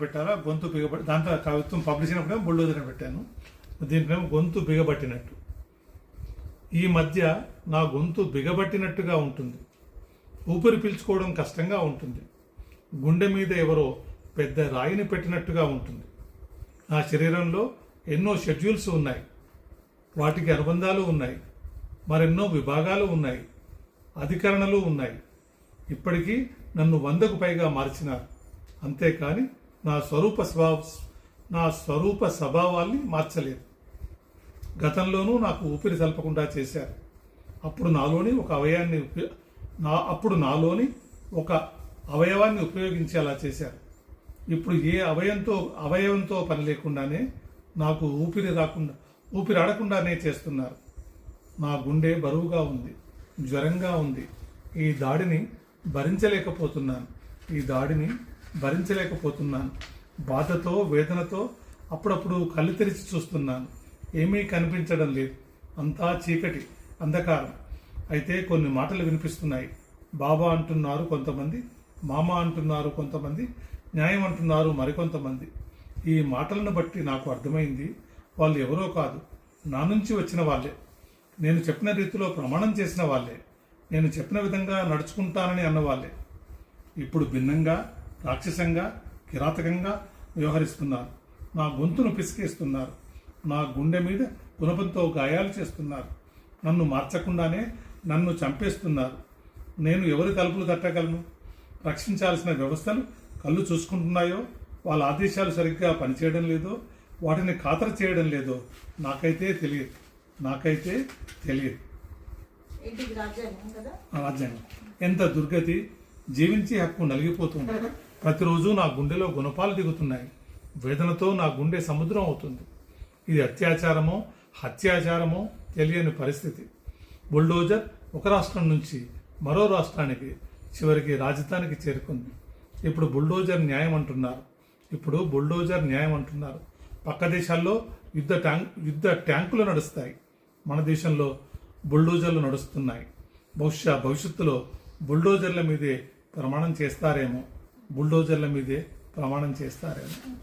పెట్టాలా? గొంతు బిగబట్టి దాంతో కవిత్వం పబ్లిష్ అయినప్పుడేమో బుల్డోజర్ పెట్టాను. దీంట్లోనేమో గొంతు బిగబట్టినట్టు. ఈ మధ్య నా గొంతు బిగబట్టినట్టుగా ఉంటుంది. ఊపిరి పీల్చుకోవడం కష్టంగా ఉంటుంది. గుండె మీద ఎవరో పెద్ద రాయిని పెట్టినట్టుగా ఉంటుంది. నా శరీరంలో ఎన్నో షెడ్యూల్స్ ఉన్నాయి. వాటికి అనుబంధాలు ఉన్నాయి. మరెన్నో విభాగాలు ఉన్నాయి. అధికరణలు ఉన్నాయి. ఇప్పటికీ నన్ను వందకు పైగా మార్చినారు. అంతేకాని నా స్వరూప స్వభావ నా స్వరూప స్వభావాల్ని మార్చలేదు. గతంలోనూ నాకు ఊపిరి తలపకుండా చేశారు. అప్పుడు నాలోని ఒక అవయాన్ని నా అప్పుడు నాలోని ఒక అవయవాన్ని ఉపయోగించేలా చేశారు. ఇప్పుడు ఏ అవయంతో అవయవంతో పని లేకుండానే నాకు ఊపిరి రాకుండా ఊపిరి ఆడకుండానే చేస్తున్నారు. నా గుండె బరువుగా ఉంది జ్వరంగా ఉంది. ఈ దాడిని భరించలేకపోతున్నాను. ఈ దాడిని భరించలేకపోతున్నాను. బాధతో వేదనతో అప్పుడప్పుడు కళ్ళు తెరిచి చూస్తున్నాను. ఏమీ కనిపించడం లేదు. అంతా చీకటి అంధకారం. అయితే కొన్ని మాటలు వినిపిస్తున్నాయి. బాబా అంటున్నారు కొంతమంది మామ అంటున్నారు కొంతమంది న్యాయం అంటున్నారు మరికొంతమంది. ఈ మాటలను బట్టి నాకు అర్థమైంది వాళ్ళు ఎవరో కాదు. నా నుంచి వచ్చిన వాళ్ళే. నేను చెప్పిన రీతిలో ప్రమాణం చేసిన వాళ్ళే. నేను చెప్పిన విధంగా నడుచుకుంటానని అన్నవాళ్ళే. ఇప్పుడు భిన్నంగా రాక్షసంగా కిరాతకంగా వ్యవహరిస్తున్నారు. నా గొంతును పిసికేస్తున్నారు. నా గుండె మీద గుణపంతో గాయాలు చేస్తున్నారు. నన్ను మార్చకుండానే నన్ను చంపేస్తున్నారు. నేను ఎవరి తలుపులు తట్టగలను? రక్షించాల్సిన వ్యవస్థలు కళ్ళు చూసుకుంటున్నాయో? వాళ్ళ ఆదేశాలు సరిగ్గా పనిచేయడం లేదో? వాటిని ఖాతరు చేయడం లేదో? నాకైతే తెలియదు. నాకైతే తెలియదు. రాజ్యాంగం. ఎంత దుర్గతి జీవించే హక్కు నలిగిపోతుంది. ప్రతిరోజు నా గుండెలో గుణపాలు దిగుతున్నాయి. వేదనతో నా గుండె సముద్రం అవుతుంది. ఇది అత్యాచారమో హత్యాచారమో తెలియని పరిస్థితి. బుల్డోజర్ ఒక రాష్ట్రం నుంచి మరో రాష్ట్రానికి చివరికి రాజధానికి చేరుకుంది. ఇప్పుడు బుల్డోజర్ న్యాయం అంటున్నారు. ఇప్పుడు బుల్డోజర్ న్యాయం అంటున్నారు. పక్క దేశాల్లో యుద్ధ ట్యాంక్ యుద్ధ ట్యాంకులు నడుస్తాయి. మన దేశంలో బుల్డోజర్లు నడుస్తున్నాయి. బహుశా భవిష్యత్తులో బుల్డోజర్ల మీదే ప్రమాణం చేస్తారేమో. బుల్డోజర్ల మీదే ప్రమాణం చేస్తారేమో.